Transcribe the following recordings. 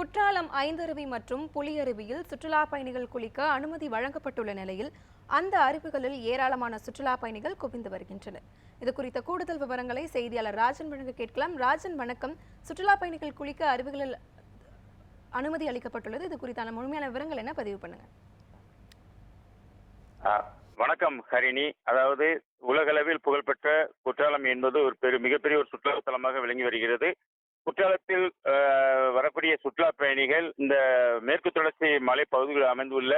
குற்றாலம் ஐந்தருவி மற்றும் புலியருவியில் சுற்றுலா பயணிகள் குளிக்க அனுமதி வழங்கப்பட்டுள்ள நிலையில் அந்த அருவிகளில் ஏராளமான சுற்றுலா பயணிகள் குவிந்து வருகின்றனர். இது குறித்த கூடுதல் விவரங்களை செய்தியாளர் ராஜன் வழங்க கேட்கலாம். ராஜன் வணக்கம். சுற்றுலா பயணிகள் குளிக்க அருவிகளில் அனுமதி அளிக்கப்பட்டுள்ளது. இது குறித்தான முழுமையான விவரங்கள் என்ன பதிவு பண்ணுங்க. வணக்கம் ஹரிணி. அதாவது உலகளவில் புகழ்பெற்ற குற்றாலம் என்பது ஒரு பெரு மிகப்பெரிய ஒரு சுற்றுலா தலமாக விளங்கி வருகிறது. குற்றாலத்தில் வரக்கூடிய சுற்றுலா பயணிகள் இந்த மேற்கு தொடர்ச்சி மலை பகுதிகளில் அமைந்துள்ள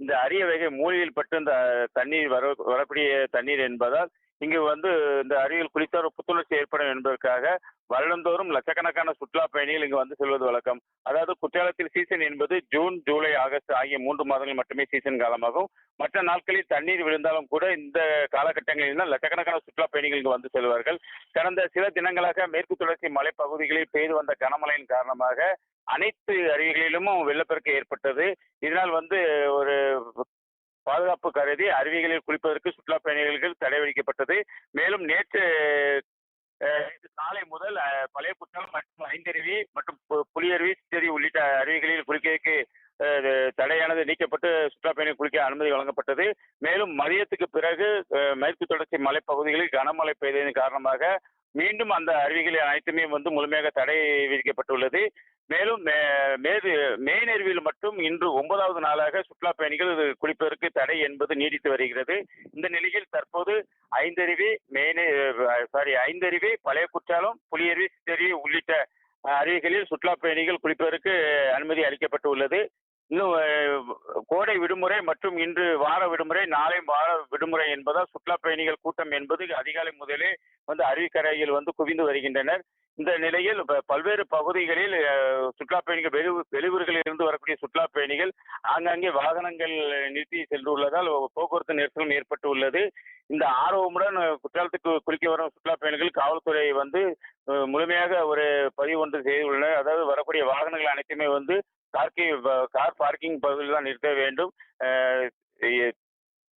இந்த அரிய வகை மூலிகையில் பட்டு இந்த தண்ணீர் வர வரக்கூடிய தண்ணீர் என்பதால் இங்கு வந்து இந்த அருகில் குளித்தால் புத்துணர்ச்சி ஏற்படும் என்பதற்காக வருடந்தோறும் லட்சக்கணக்கான சுற்றுலா பயணிகள் இங்கு வந்து செல்வது வழக்கம். அதாவது குற்றாலத்தில் சீசன் என்பது ஜூன் ஜூலை ஆகஸ்ட் ஆகிய மூன்று மாதங்கள் மட்டுமே சீசன் காலமாகும். மற்ற நாட்களில் தண்ணீர் விழுந்தாலும் கூட இந்த காலகட்டங்களில் தான் லட்சக்கணக்கான சுற்றுலா பயணிகள் இங்கு வந்து செல்வார்கள். கடந்த சில தினங்களாக மேற்கு தொடர்ச்சி மலைப்பகுதிகளில் பெய்து வந்த கனமழையின் காரணமாக அனைத்து அருவிகளிலும் வெள்ளப்பெருக்கு ஏற்பட்டது. இதனால் வந்து ஒரு பாதுகாப்பு கருதி அருவிகளில் குளிப்பதற்கு சுற்றுலா பயணிகள் தடை விதிக்கப்பட்டது. மேலும் நேற்று காலை முதல் பழைய குற்றாலம் மற்றும் ஐந்தருவி மற்றும் புலியருவி சித்தருவி உள்ளிட்ட அருவிகளில் குளிக்கிறதுக்கு தடையானது நீக்கப்பட்டு சுற்றுலா பயணிகள் குளிக்க அனுமதி வழங்கப்பட்டது. மேலும் மதியத்துக்கு பிறகு மேற்கு தொடர்ச்சி மலைப்பகுதிகளில் கனமழை பெய்ததன் காரணமாக மீண்டும் அந்த அருவிகள் அனைத்துமே வந்து முழுமையாக தடை விதிக்கப்பட்டுள்ளது. மேலும் மே- மேது மெயின் அருவியில் மட்டும் இன்று ஒன்பதாவது நாளாக சுற்றுலா பயணிகள் குளிப்பதற்கு தடை என்பது நீடித்து வருகிறது. இந்த நிலையில் தற்போது ஐந்தருவி மெயின் சாரி ஐந்தருவி பழைய குற்றாலம் புலியருவி சித்தருவி உள்ளிட்ட அருவிகளில் சுற்றுலா பயணிகள் குளிப்பதற்கு அனுமதி அளிக்கப்பட்டு உள்ளது இன்னும் கோடை விடுமுறை மற்றும் இன்று வார விடுமுறை நாளை வார விடுமுறை என்பதால் சுற்றுலா பயணிகள் கூட்டம் என்பது அதிகாலை முதலே வந்து அருவிக்கரையில் வந்து குவிந்து வருகின்றனர். இந்த நிலையில் ப- பல்வேறு பகுதிகளில் சுற்றுலா பயணிகள் வெளி வெளியூர்களில் இருந்து வரக்கூடிய சுற்றுலா பயணிகள் ஆங்காங்கே வாகனங்கள் நிறுத்தி சென்றுள்ளதால் போக்குவரத்து நெரிசலும் ஏற்பட்டு உள்ளது இந்த ஆர்வமுடன் குற்றாலத்துக்கு குளிக்க வரும் சுற்றுலா பயணிகள் காவல்துறை வந்து முழுமையாக ஒரு பதிவு ஒன்று செய்துள்ளனர். அதாவது வரக்கூடிய வாகனங்கள் அனைத்துமே வந்து கார்கி கார் பார்க்கிங் பகுதியில் தான் நிறுத்த வேண்டும்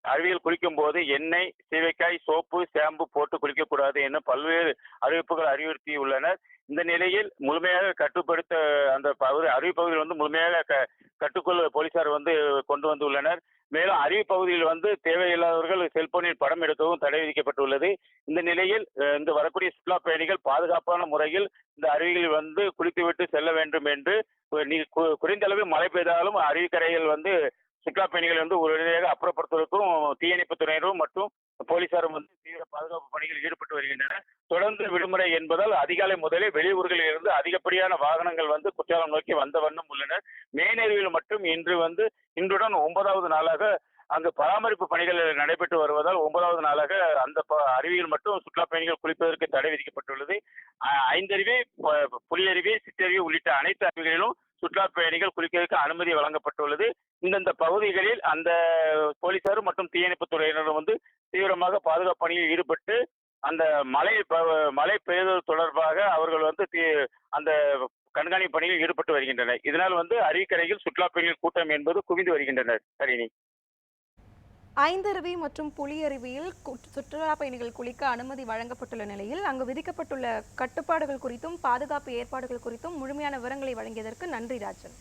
அருவியில் குளிக்கும் போது எண்ணெய் சீவைக்காய் சோப்பு ஷாம்பு போட்டு குளிக்கக்கூடாது என பல்வேறு அறிவிப்புகள் அறிவுறுத்தி உள்ளனர் இந்த நிலையில் முழுமையாக கட்டுப்படுத்த அந்த பகுதி அருவி பகுதியில் வந்து முழுமையாக க கட்டுக்குள் போலீசார் வந்து கொண்டு வந்துள்ளனர். மேலும் அருவி பகுதியில் வந்து தேவையில்லாதவர்கள் செல்போனில் படம் எடுக்கவும் தடை விதிக்கப்பட்டுள்ளது. இந்த நிலையில் இந்த வரக்கூடிய சுற்றுலா பயணிகள் பாதுகாப்பான முறையில் இந்த அருவிகளில் வந்து குளித்துவிட்டு செல்ல வேண்டும் என்று ஒரு குறைந்த அளவு மழை பெய்தாலும் அருவிக்கரையில் வந்து சுற்றுலா பயணிகள் வந்து உடனடியாக அப்புறப்படுத்துவதற்கும் தீயணைப்பு துறையினரும் மற்றும் போலீசாரும் வந்து தீவிர பாதுகாப்பு பணிகளில் ஈடுபட்டு வருகின்றனர். தொடர்ந்து விடுமுறை என்பதால் அதிகாலை முதலே வெளியூர்களில் இருந்து அதிகப்படியான வாகனங்கள் வந்து குற்றாலம் நோக்கி வந்த வண்ணம் உள்ளனர். மேனேரியில் மட்டும் இன்று வந்து இன்றுடன் ஒன்பதாவது நாளாக அங்கு பராமரிப்பு பணிகள் நடைபெற்று வருவதால் ஒன்பதாவது நாளாக அந்த ப- அருவியில் மட்டும் சுற்றுலா பயணிகள் குளிப்பதற்கு தடை விதிக்கப்பட்டுள்ளது. ஐந்தருவி ப- புலியருவி சிற்றருவி உள்ளிட்ட அனைத்து அருவிகளிலும் சுற்றுலா பயணிகள் குளிக்கிறதுக்கு அனுமதி வழங்கப்பட்டுள்ளது. இந்தந்த பகுதிகளில் அந்த போலீசாரும் மற்றும் தீயணைப்பு துறையினரும் வந்து தீவிரமாக பாதுகாப்பு பணியில் ஈடுபட்டு அந்த மழை மழை பெய்தது தொடர்பாக அவர்கள் வந்து தீ- அந்த கண்காணிப்பு பணியில் ஈடுபட்டு வருகின்றனர். இதனால் வந்து அருவிக்கரையில் சுற்றுலா பயணிகள் கூட்டம் என்பது குவிந்து வருகின்றனர் சரினி ஐந்தருவி மற்றும் புலியருவியில் கு- சுற்றுலா பயணிகள் குளிக்க அனுமதி வழங்கப்பட்டுள்ள நிலையில் அங்கு விதிக்கப்பட்டுள்ள கட்டுப்பாடுகள் குறித்தும் பாதுகாப்பு ஏற்பாடுகள் குறித்தும் முழுமையான விவரங்களை வழங்கியதற்கு நன்றி ராஜன்.